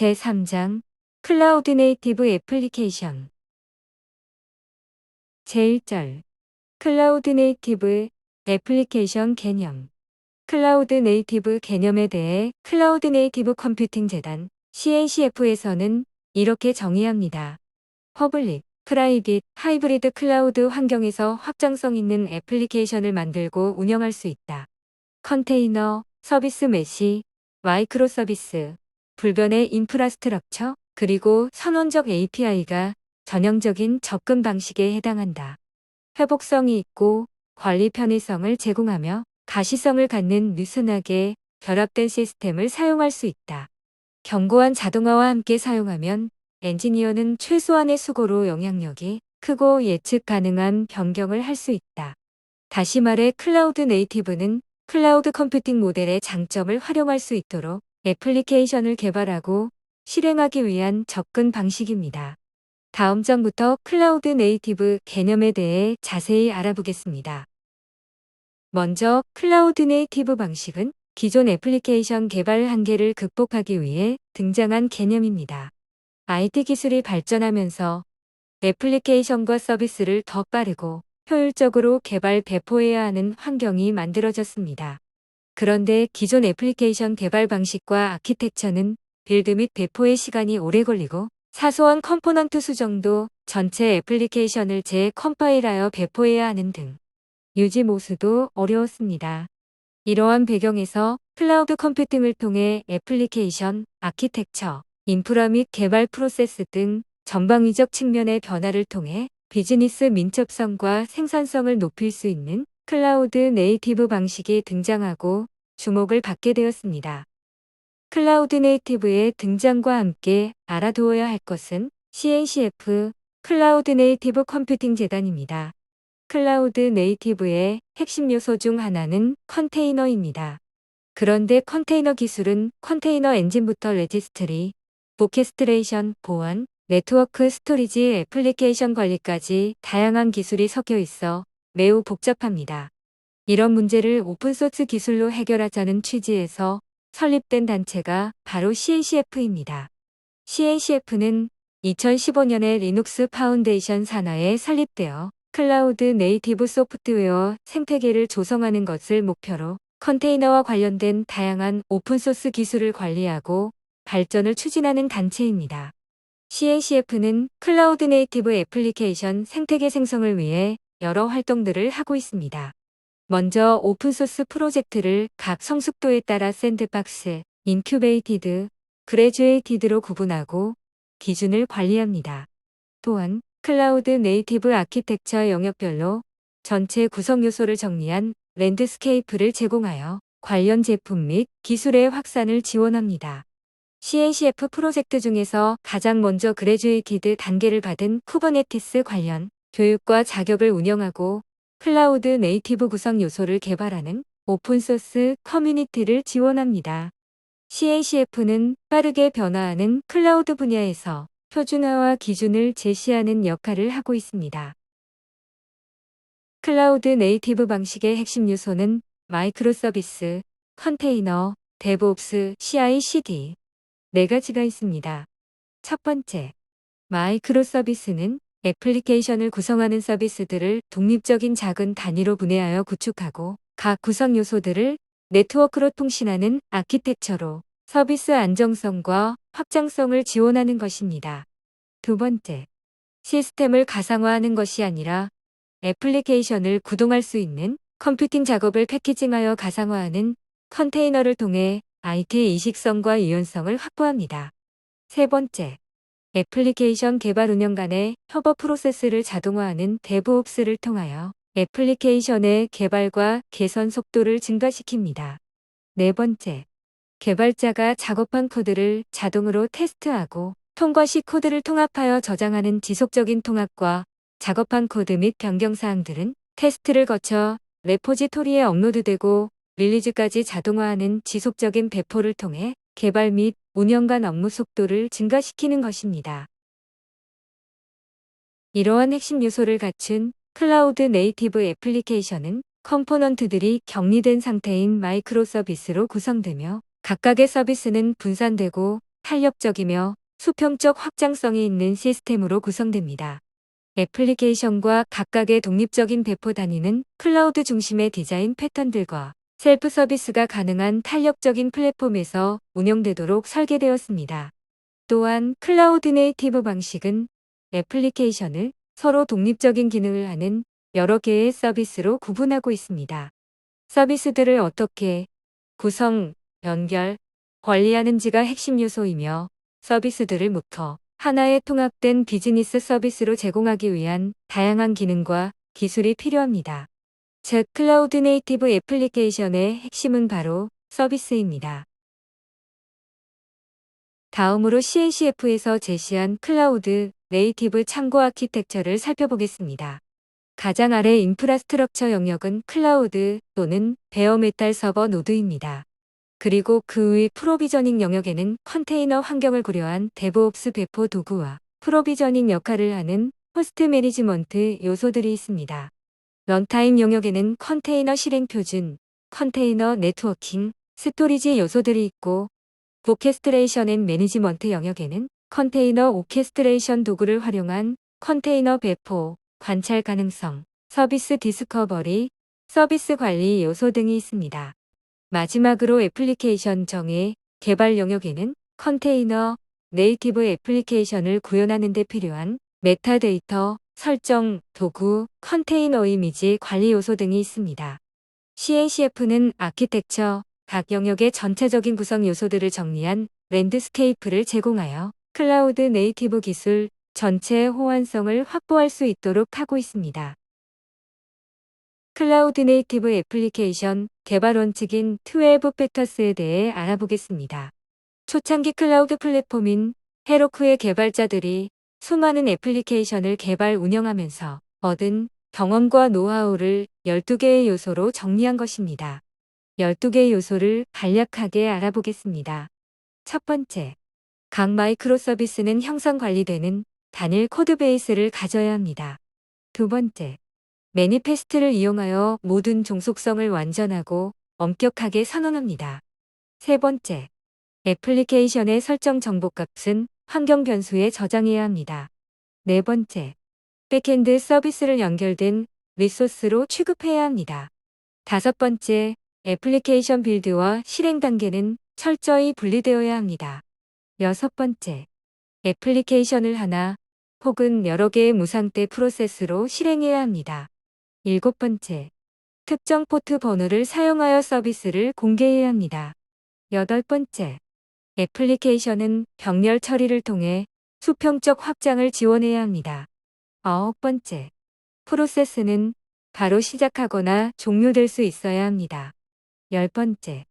제3장 클라우드 네이티브 애플리케이션 제1절 클라우드 네이티브 애플리케이션 개념 클라우드 네이티브 개념에 대해 클라우드 네이티브 컴퓨팅 재단 CNCF에서는 이렇게 정의합니다. 퍼블릭, 프라이빗, 하이브리드 클라우드 환경에서 확장성 있는 애플리케이션을 만들고 운영할 수 있다. 컨테이너, 서비스 메시, 마이크로 서비스, 불변의 인프라스트럭처, 그리고 선언적 API가 전형적인 접근 방식에 해당한다. 회복성이 있고 관리 편의성을 제공하며 가시성을 갖는 느슨하게 결합된 시스템을 사용할 수 있다. 견고한 자동화와 함께 사용하면 엔지니어는 최소한의 수고로 영향력이 크고 예측 가능한 변경을 할 수 있다. 다시 말해 클라우드 네이티브는 클라우드 컴퓨팅 모델의 장점을 활용할 수 있도록 애플리케이션을 개발하고 실행하기 위한 접근 방식입니다. 다음 장부터 클라우드 네이티브 개념에 대해 자세히 알아보겠습니다. 먼저 클라우드 네이티브 방식은 기존 애플리케이션 개발 한계를 극복하기 위해 등장한 개념입니다. IT 기술이 발전하면서 애플리케이션과 서비스를 더 빠르고 효율적으로 개발 배포해야 하는 환경이 만들어졌습니다. 그런데 기존 애플리케이션 개발 방식과 아키텍처는 빌드 및 배포의 시간이 오래 걸리고 사소한 컴포넌트 수정도 전체 애플리케이션을 재컴파일하여 배포해야 하는 등 유지 모수도 어려웠습니다. 이러한 배경에서 클라우드 컴퓨팅을 통해 애플리케이션, 아키텍처, 인프라 및 개발 프로세스 등 전방위적 측면의 변화를 통해 비즈니스 민첩성과 생산성을 높일 수 있는 클라우드 네이티브 방식이 등장하고 주목을 받게 되었습니다. 클라우드 네이티브의 등장과 함께 알아두어야 할 것은 CNCF 클라우드 네이티브 컴퓨팅 재단입니다. 클라우드 네이티브의 핵심 요소 중 하나는 컨테이너입니다. 그런데 컨테이너 기술은 컨테이너 엔진부터 레지스트리, 보케스트레이션, 보안, 네트워크 스토리지 애플리케이션 관리까지 다양한 기술이 섞여 있어 매우 복잡합니다. 이런 문제를 오픈소스 기술로 해결하자는 취지에서 설립된 단체가 바로 CNCF입니다. CNCF는 2015년에 리눅스 파운데이션 산하에 설립되어 클라우드 네이티브 소프트웨어 생태계를 조성하는 것을 목표로 컨테이너와 관련된 다양한 오픈소스 기술을 관리하고 발전을 추진하는 단체입니다. CNCF는 클라우드 네이티브 애플리케이션 생태계 생성을 위해 여러 활동들을 하고 있습니다. 먼저 오픈소스 프로젝트를 각 성숙도에 따라 샌드박스, 인큐베이티드, 그레주에이티드로 구분하고 기준을 관리합니다. 또한 클라우드 네이티브 아키텍처 영역별로 전체 구성 요소를 정리한 랜드스케이프를 제공하여 관련 제품 및 기술의 확산을 지원합니다. CNCF 프로젝트 중에서 가장 먼저 그레주에이티드 단계를 받은 쿠버네티스 관련 교육과 자격을 운영하고 클라우드 네이티브 구성 요소를 개발하는 오픈소스 커뮤니티를 지원합니다. CNCF는 빠르게 변화하는 클라우드 분야에서 표준화와 기준을 제시하는 역할을 하고 있습니다. 클라우드 네이티브 방식의 핵심 요소는 마이크로 서비스, 컨테이너, 데브옵스, CI/CD 네 가지가 있습니다. 첫 번째, 마이크로 서비스는 애플리케이션을 구성하는 서비스들을 독립적인 작은 단위로 분해하여 구축하고 각 구성 요소들을 네트워크로 통신하는 아키텍처로 서비스 안정성과 확장성을 지원하는 것입니다. 두 번째, 시스템을 가상화하는 것이 아니라 애플리케이션을 구동할 수 있는 컴퓨팅 작업을 패키징하여 가상화하는 컨테이너를 통해 IT 이식성과 유연성을 확보합니다. 세 번째, 애플리케이션 개발 운영 간의 협업 프로세스를 자동화하는 데브옵스를 통하여 애플리케이션의 개발과 개선 속도를 증가시킵니다. 네 번째, 개발자가 작업한 코드를 자동으로 테스트하고 통과 시 코드를 통합하여 저장하는 지속적인 통합과 작업한 코드 및 변경 사항들은 테스트를 거쳐 레포지토리에 업로드되고 릴리즈까지 자동화하는 지속적인 배포를 통해 개발 및 운영 간 업무 속도를 증가시키는 것입니다. 이러한 핵심 요소를 갖춘 클라우드 네이티브 애플리케이션은 컴포넌트들이 격리된 상태인 마이크로 서비스로 구성되며 각각의 서비스는 분산되고 탄력적이며 수평적 확장성이 있는 시스템으로 구성됩니다. 애플리케이션과 각각의 독립적인 배포 단위는 클라우드 중심의 디자인 패턴들과 셀프 서비스가 가능한 탄력적인 플랫폼에서 운영되도록 설계되었습니다. 또한 클라우드 네이티브 방식은 애플리케이션을 서로 독립적인 기능을 하는 여러 개의 서비스로 구분하고 있습니다. 서비스들을 어떻게 구성, 연결, 관리하는지가 핵심 요소이며 서비스들을 묶어 하나의 통합된 비즈니스 서비스로 제공하기 위한 다양한 기능과 기술이 필요합니다. 즉, 클라우드 네이티브 애플리케이션의 핵심은 바로 서비스입니다. 다음으로 CNCF에서 제시한 클라우드 네이티브 참고 아키텍처를 살펴보겠습니다. 가장 아래 인프라스트럭처 영역은 클라우드 또는 베어메탈 서버 노드입니다. 그리고 그 위 프로비저닝 영역에는 컨테이너 환경을 고려한 데브옵스 배포 도구와 프로비저닝 역할을 하는 호스트 매니지먼트 요소들이 있습니다. 런타임 영역에는 컨테이너 실행 표준, 컨테이너 네트워킹, 스토리지 요소들이 있고 오케스트레이션 앤 매니지먼트 영역에는 컨테이너 오케스트레이션 도구를 활용한 컨테이너 배포, 관찰 가능성, 서비스 디스커버리, 서비스 관리 요소 등이 있습니다. 마지막으로 애플리케이션 정의, 개발 영역에는 컨테이너, 네이티브 애플리케이션을 구현하는 데 필요한 메타데이터, 설정, 도구, 컨테이너 이미지 관리 요소 등이 있습니다. CNCF는 아키텍처, 각 영역의 전체적인 구성 요소들을 정리한 랜드스케이프를 제공하여 클라우드 네이티브 기술 전체의 호환성을 확보할 수 있도록 하고 있습니다. 클라우드 네이티브 애플리케이션 개발 원칙인 12 팩터스에 대해 알아보겠습니다. 초창기 클라우드 플랫폼인 헤로크의 개발자들이 수많은 애플리케이션을 개발 운영하면서 얻은 경험과 노하우를 12개의 요소로 정리한 것입니다. 12개의 요소를 간략하게 알아보겠습니다. 첫 번째, 각 마이크로 서비스는 형성 관리되는 단일 코드 베이스를 가져야 합니다. 두 번째, 매니페스트를 이용하여 모든 종속성을 완전하고 엄격하게 선언합니다. 세 번째, 애플리케이션의 설정 정보값은 환경 변수에 저장해야 합니다. 네 번째, 백엔드 서비스를 연결된 리소스로 취급해야 합니다. 다섯 번째, 애플리케이션 빌드와 실행 단계는 철저히 분리되어야 합니다. 여섯 번째, 애플리케이션을 하나 혹은 여러 개의 무상대 프로세스로 실행해야 합니다. 일곱 번째, 특정 포트 번호를 사용하여 서비스를 공개해야 합니다. 여덟 번째, 애플리케이션은 병렬 처리를 통해 수평적 확장을 지원해야 합니다. 아홉 번째, 프로세스는 바로 시작하거나 종료될 수 있어야 합니다. 열 번째,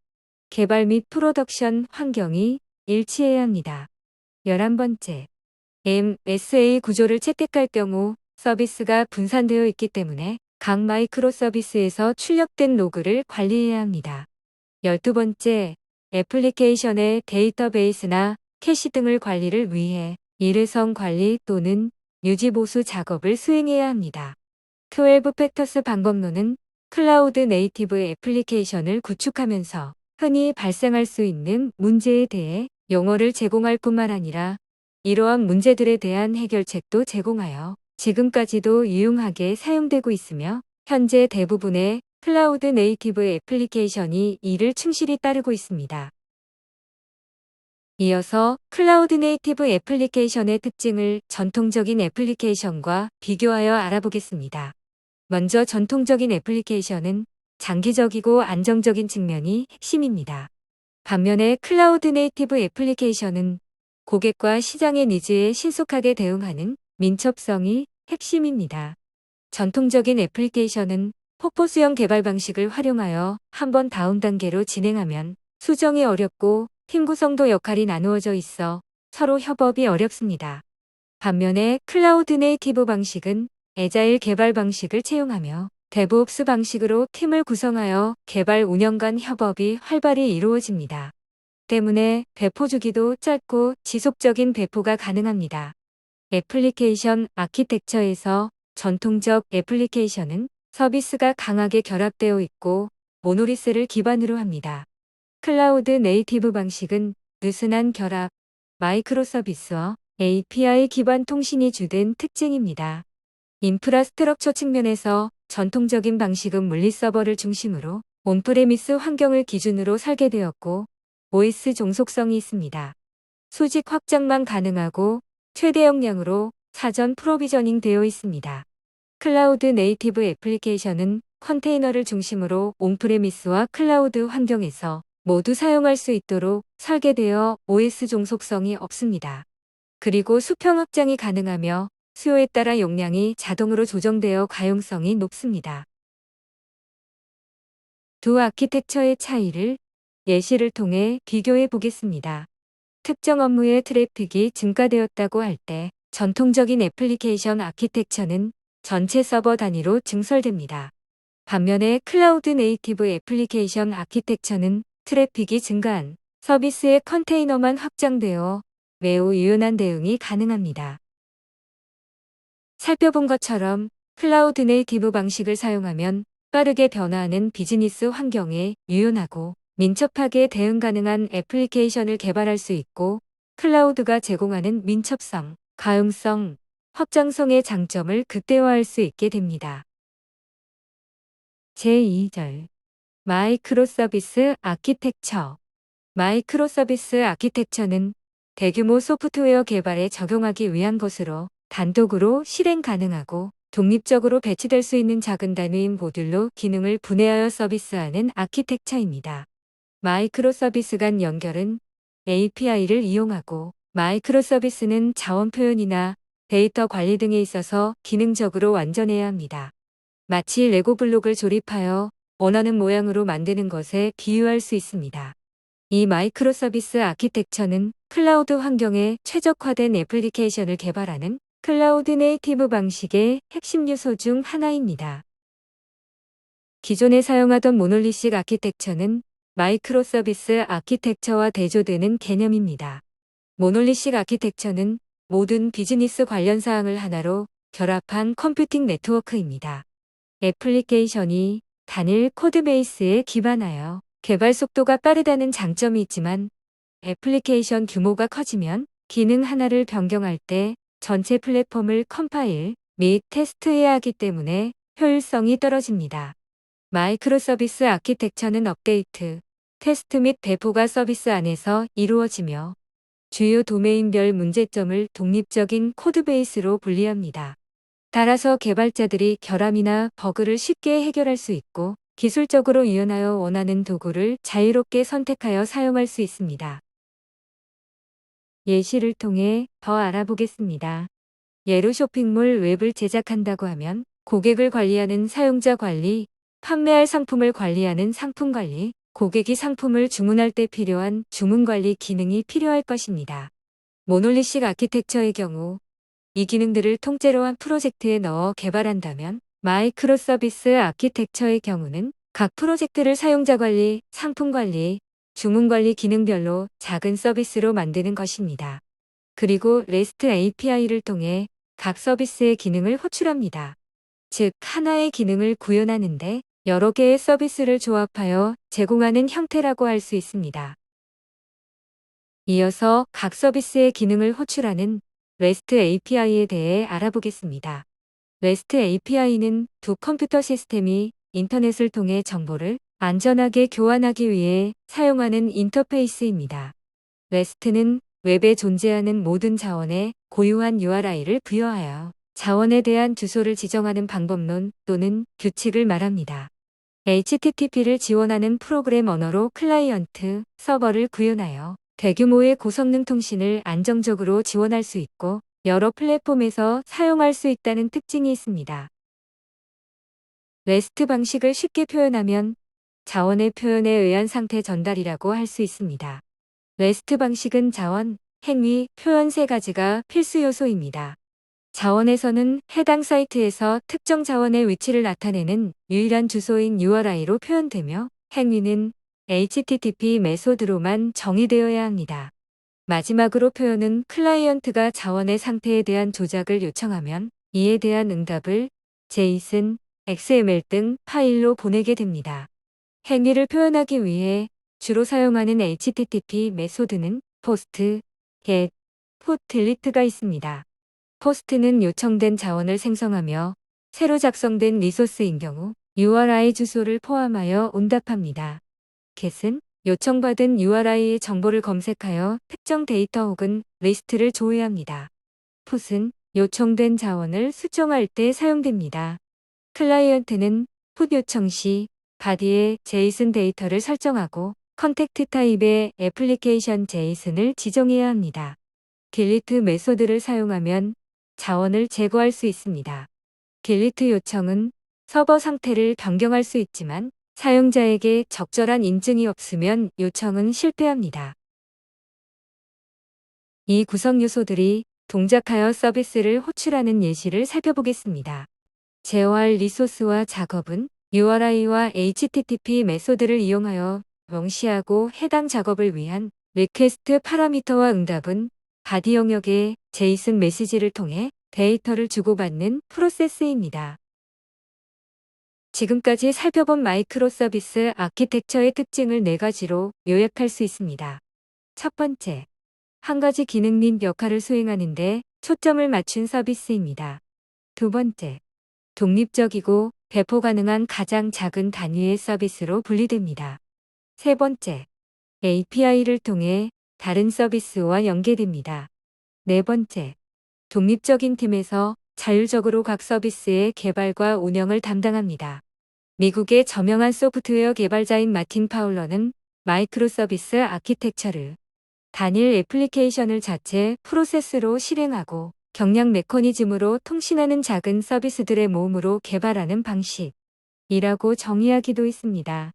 개발 및 프로덕션 환경이 일치해야 합니다. 열한 번째, MSA 구조를 채택할 경우 서비스가 분산되어 있기 때문에 각 마이크로 서비스에서 출력된 로그를 관리해야 합니다. 열두 번째, 애플리케이션의 데이터베이스나 캐시 등을 관리를 위해 일회성 관리 또는 유지 보수 작업을 수행해야 합니다. 12 팩터스 방법론은 클라우드 네이티브 애플리케이션을 구축하면서 흔히 발생할 수 있는 문제에 대해 용어를 제공할 뿐만 아니라 이러한 문제들에 대한 해결책도 제공하여 지금까지도 유용하게 사용되고 있으며 현재 대부분의 클라우드 네이티브 애플리케이션이 이를 충실히 따르고 있습니다. 이어서 클라우드 네이티브 애플리케이션의 특징을 전통적인 애플리케이션과 비교하여 알아보겠습니다. 먼저 전통적인 애플리케이션은 장기적이고 안정적인 측면이 핵심입니다. 반면에 클라우드 네이티브 애플리케이션은 고객과 시장의 니즈에 신속하게 대응하는 민첩성이 핵심입니다. 전통적인 애플리케이션은 폭포수형 개발 방식을 활용하여 한 번 다음 단계로 진행하면 수정이 어렵고 팀 구성도 역할이 나누어져 있어 서로 협업이 어렵습니다. 반면에 클라우드 네이티브 방식은 에자일 개발 방식을 채용하며 데브옵스 방식으로 팀을 구성하여 개발 운영 간 협업이 활발히 이루어집니다. 때문에 배포 주기도 짧고 지속적인 배포가 가능합니다. 애플리케이션 아키텍처에서 전통적 애플리케이션은 서비스가 강하게 결합되어 있고 모노리스를 기반으로 합니다. 클라우드 네이티브 방식은 느슨한 결합, 마이크로 서비스와 API 기반 통신이 주된 특징입니다. 인프라스트럭처 측면에서 전통적인 방식은 물리 서버를 중심으로 온프레미스 환경을 기준으로 설계되었고 OS 종속성이 있습니다. 수직 확장만 가능하고 최대 용량으로 사전 프로비저닝 되어 있습니다. 클라우드 네이티브 애플리케이션은 컨테이너를 중심으로 온프레미스와 클라우드 환경에서 모두 사용할 수 있도록 설계되어 OS 종속성이 없습니다. 그리고 수평 확장이 가능하며 수요에 따라 용량이 자동으로 조정되어 가용성이 높습니다. 두 아키텍처의 차이를 예시를 통해 비교해 보겠습니다. 특정 업무의 트래픽이 증가되었다고 할 때 전통적인 애플리케이션 아키텍처는 전체 서버 단위로 증설됩니다. 반면에 클라우드 네이티브 애플리케이션 아키텍처는 트래픽이 증가한 서비스의 컨테이너만 확장되어 매우 유연한 대응이 가능합니다. 살펴본 것처럼 클라우드 네이티브 방식을 사용하면 빠르게 변화하는 비즈니스 환경에 유연하고 민첩하게 대응 가능한 애플리케이션을 개발할 수 있고 클라우드가 제공하는 민첩성, 가용성, 확장성의 장점을 극대화할 수 있게 됩니다. 제2절 마이크로 서비스 아키텍처 마이크로 서비스 아키텍처는 대규모 소프트웨어 개발에 적용하기 위한 것으로 단독으로 실행 가능하고 독립적으로 배치될 수 있는 작은 단위인 모듈로 기능을 분해하여 서비스하는 아키텍처입니다. 마이크로 서비스 간 연결은 API를 이용하고 마이크로 서비스는 자원 표현이나 데이터 관리 등에 있어서 기능적으로 완전해야 합니다. 마치 레고 블록을 조립하여 원하는 모양으로 만드는 것에 비유할 수 있습니다. 이 마이크로 서비스 아키텍처는 클라우드 환경에 최적화된 애플리케이션을 개발하는 클라우드 네이티브 방식의 핵심 요소 중 하나입니다. 기존에 사용하던 모놀리식 아키텍처는 마이크로 서비스 아키텍처와 대조되는 개념입니다. 모놀리식 아키텍처는 모든 비즈니스 관련 사항을 하나로 결합한 컴퓨팅 네트워크입니다. 애플리케이션이 단일 코드 베이스에 기반하여 개발 속도가 빠르다는 장점이 있지만 애플리케이션 규모가 커지면 기능 하나를 변경할 때 전체 플랫폼을 컴파일 및 테스트해야 하기 때문에 효율성이 떨어집니다. 마이크로 서비스 아키텍처는 업데이트, 테스트 및 배포가 서비스 안에서 이루어지며 주요 도메인별 문제점을 독립적인 코드베이스로 분리합니다. 따라서 개발자들이 결함이나 버그를 쉽게 해결할 수 있고 기술적으로 유연하여 원하는 도구를 자유롭게 선택하여 사용할 수 있습니다. 예시를 통해 더 알아보겠습니다. 예로 쇼핑몰 웹을 제작한다고 하면 고객을 관리하는 사용자 관리, 판매할 상품을 관리하는 상품 관리, 고객이 상품을 주문할 때 필요한 주문 관리 기능이 필요할 것입니다. 모놀리식 아키텍처의 경우 이 기능들을 통째로 한 프로젝트에 넣어 개발한다면 마이크로 서비스 아키텍처의 경우는 각 프로젝트를 사용자 관리, 상품 관리, 주문 관리 기능별로 작은 서비스로 만드는 것입니다. 그리고 REST API를 통해 각 서비스의 기능을 호출합니다. 즉, 하나의 기능을 구현하는데 여러 개의 서비스를 조합하여 제공하는 형태라고 할 수 있습니다. 이어서 각 서비스의 기능을 호출하는 REST API에 대해 알아보겠습니다. REST API는 두 컴퓨터 시스템이 인터넷을 통해 정보를 안전하게 교환하기 위해 사용하는 인터페이스입니다. REST는 웹에 존재하는 모든 자원에 고유한 URI를 부여하여 자원에 대한 주소를 지정하는 방법론 또는 규칙을 말합니다. HTTP를 지원하는 프로그램 언어로 클라이언트, 서버를 구현하여 대규모의 고성능 통신을 안정적으로 지원할 수 있고 여러 플랫폼에서 사용할 수 있다는 특징이 있습니다. REST 방식을 쉽게 표현하면 자원의 표현에 의한 상태 전달이라고 할 수 있습니다. REST 방식은 자원, 행위, 표현 세 가지가 필수 요소입니다. 자원에서는 해당 사이트에서 특정 자원의 위치를 나타내는 유일한 주소인 URI로 표현되며 행위는 HTTP 메소드로만 정의되어야 합니다. 마지막으로 표현은 클라이언트가 자원의 상태에 대한 조작을 요청하면 이에 대한 응답을 JSON, XML 등 파일로 보내게 됩니다. 행위를 표현하기 위해 주로 사용하는 HTTP 메소드는 포스트, get, put, delete가 있습니다. Post는 요청된 자원을 생성하며 새로 작성된 리소스인 경우 URI 주소를 포함하여 응답합니다. get은 요청받은 URI의 정보를 검색하여 특정 데이터 혹은 리스트를 조회합니다. put은 요청된 자원을 수정할 때 사용됩니다. 클라이언트는 put 요청 시 바디에 JSON 데이터를 설정하고 컨택트 타입의 애플리케이션 JSON을 지정해야 합니다. 딜리트 메소드를 사용하면 자원을 제거할 수 있습니다. 딜리트 요청은 서버 상태를 변경할 수 있지만 사용자에게 적절한 인증이 없으면 요청은 실패합니다. 이 구성 요소들이 동작하여 서비스를 호출하는 예시를 살펴보겠습니다. 제어할 리소스와 작업은 URI와 HTTP 메소드를 이용하여 명시하고 해당 작업을 위한 리퀘스트 파라미터와 응답은 바디 영역의 JSON 메시지를 통해 데이터를 주고받는 프로세스입니다. 지금까지 살펴본 마이크로 서비스 아키텍처의 특징을 네 가지로 요약할 수 있습니다. 첫 번째, 한 가지 기능 및 역할을 수행하는데 초점을 맞춘 서비스입니다. 두 번째, 독립적이고 배포 가능한 가장 작은 단위의 서비스로 분리됩니다. 세 번째, API를 통해 다른 서비스와 연계됩니다. 네 번째, 독립적인 팀에서 자율적으로 각 서비스의 개발과 운영을 담당합니다. 미국의 저명한 소프트웨어 개발자인 마틴 파울러는 마이크로 서비스 아키텍처를 단일 애플리케이션을 자체 프로세스로 실행하고 경량 메커니즘으로 통신하는 작은 서비스들의 모음으로 개발하는 방식이라고 정의하기도 했습니다.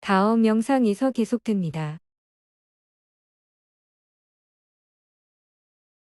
다음 영상에서 계속됩니다.